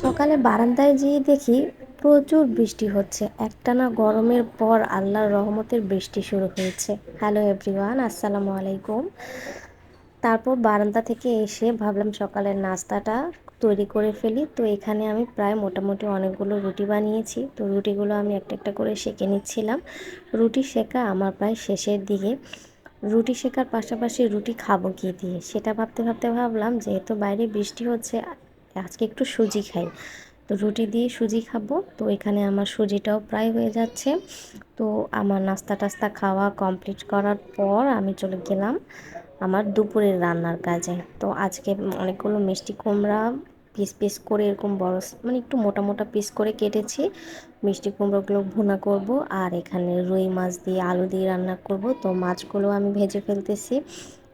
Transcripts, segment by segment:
সকালে বারান্দায় যেয়ে দেখি প্রচুর বৃষ্টি হচ্ছে। একটানা গরমের পর আল্লাহর রহমতের বৃষ্টি শুরু হয়েছে। হ্যালো এভরিওয়ান আসসালামু আলাইকুম। তারপর বারান্দা থেকে এসে ভাবলাম সকালের নাস্তাটা তৈরি করে ফেলি। তো এখানে আমি প্রায় মোটামুটি অনেকগুলো রুটি বানিয়েছি। তো রুটিগুলো আমি একটা একটা করে সেঁকে নিচ্ছিলাম। রুটি শেখা আমার প্রায় শেষের দিকে। রুটি শেখার পাশাপাশি রুটি খাব কী দিয়ে? সেটা ভাবতে ভাবতে ভাবলাম, যেহেতু বাইরে বৃষ্টি হচ্ছে আজকে একটু সুজি খাই। তো রুটি দিয়ে সুজি খাব। তো এখানে আমার সুজিটাও প্রায় হয়ে যাচ্ছে। তো আমার নাস্তা টাস্তা খাওয়া কমপ্লিট করার পর আমি চলে গেলাম আমার দুপুরের রান্নার কাজে। তো আজকে অনেকগুলো মিষ্টি কুমড়া পিস পিস করে এরকম বড় মানে একটু মোটা মোটা পিস করে কেটেছি। মিষ্টি কুমড়োগুলো ভুনা করব আর এখানে রুই মাছ দিয়ে আলু দিয়ে রান্না করব। তো মাছগুলো আমি ভেজে ফেলতেছি।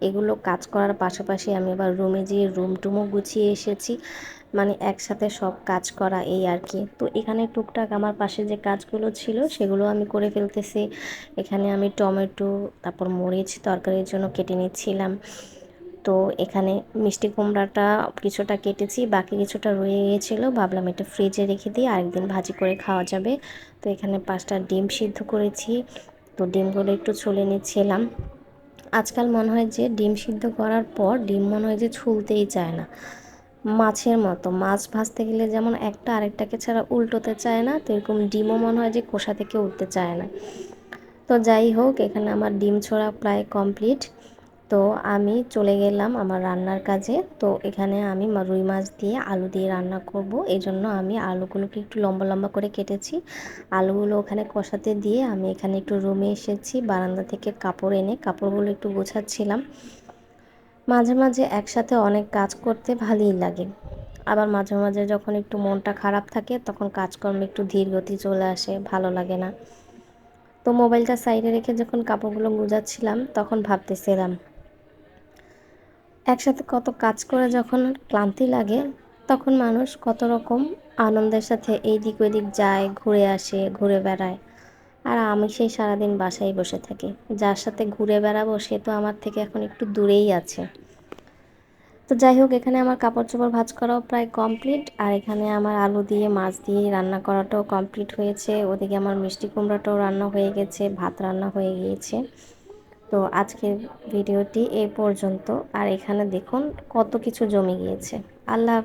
এগুলো কাজ করার পাশাপাশি আমি আবার রুমে যেয়ে রুম টুমও গুছিয়ে এসেছি। মানে একসাথে সব কাজ করা এই আর কি। তো এখানে টুকটাক আমার পাশে যে কাজগুলো ছিল, সেগুলো আমি করে ফেলতেছি। এখানে আমি টমেটো, তারপর মরিচ তরকারির জন্য কেটে নিচ্ছিলাম। তো এখানে মিষ্টি কুমড়াটা কিছুটা কেটেছি, বাকি কিছুটা রয়ে গিয়েছিল। ভাবলাম এটা ফ্রিজে রেখে দিই, আরেকদিন ভাজি করে খাওয়া যাবে। তো এখানে পাঁচটা ডিম সিদ্ধ করেছি। তো ডিমগুলো একটু ছুলে নিচ্ছিলাম। আজকাল মনে হয় যে ডিম সিদ্ধ করার পর ডিম মনে হয় যে ছুলতেই চায় না। মাছের মতো। মাছ ভাজতে গেলে যেমন একটা আরেকটাকে ছাড়া উল্টোতে চায় না তো এরকম ডিমও মনে হয় যে কোষা থেকে উঠতে চায় না। তো যাই হোক, এখানে আমার ডিম ছোড়া প্রায় কমপ্লিট তো আমি চলে গেলাম আমার রান্নার কাজে। তো এখানে আমি রুই মাছ দিয়ে আলু দিয়ে রান্না করব। এই জন্য আমি আলুগুলোকে একটু লম্বা লম্বা করে কেটেছি। আলুগুলো ওখানে কষাতে দিয়ে আমি এখানে একটু রুমে এসেছি, বারান্দা থেকে কাপড় এনে। কাপড়গুলো একটু গোছাচ্ছিলাম। মাঝে মাঝে একসাথে অনেক কাজ করতে ভালোই লাগে। আবার মাঝে মাঝে যখন একটু মনটা খারাপ থাকে, তখন কাজকর্মে একটু ধীর গতি চলে আসে, ভালো লাগে না। তো মোবাইলটা সাইডে রেখে যখন কাপড়গুলো গুজাচ্ছিলাম তখন ভাবতেছিলাম একসাথে কত কাজ করে যখন ক্লান্তি লাগে, তখন মানুষ কত রকম আনন্দের সাথে এই দিক ওই দিক যায়, ঘুরে আসে, ঘুরে বেড়ায়। আর আমি সেই সারাদিন বাসায় বসে থাকি। যার সাথে ঘুরে বেড়াবো, সে তো আমার থেকে এখন একটু দূরেই আছে। তো যাই হোক, এখানে আমার কাপড় চোপড় ভাজ করাও প্রায় কমপ্লিট, আর এখানে আমার আলু দিয়ে, মাছ দিয়ে রান্না করাটাও কমপ্লিট হয়েছে। ওদিকে আমার মিষ্টি কুমড়াটাও রান্না হয়ে গেছে, ভাত রান্না হয়ে গিয়েছে। তো আজকের ভিডিওটি এ পর্যন্ত। আর এখানে দেখুন কত কিছু জমে গিয়েছে। আল্লাহ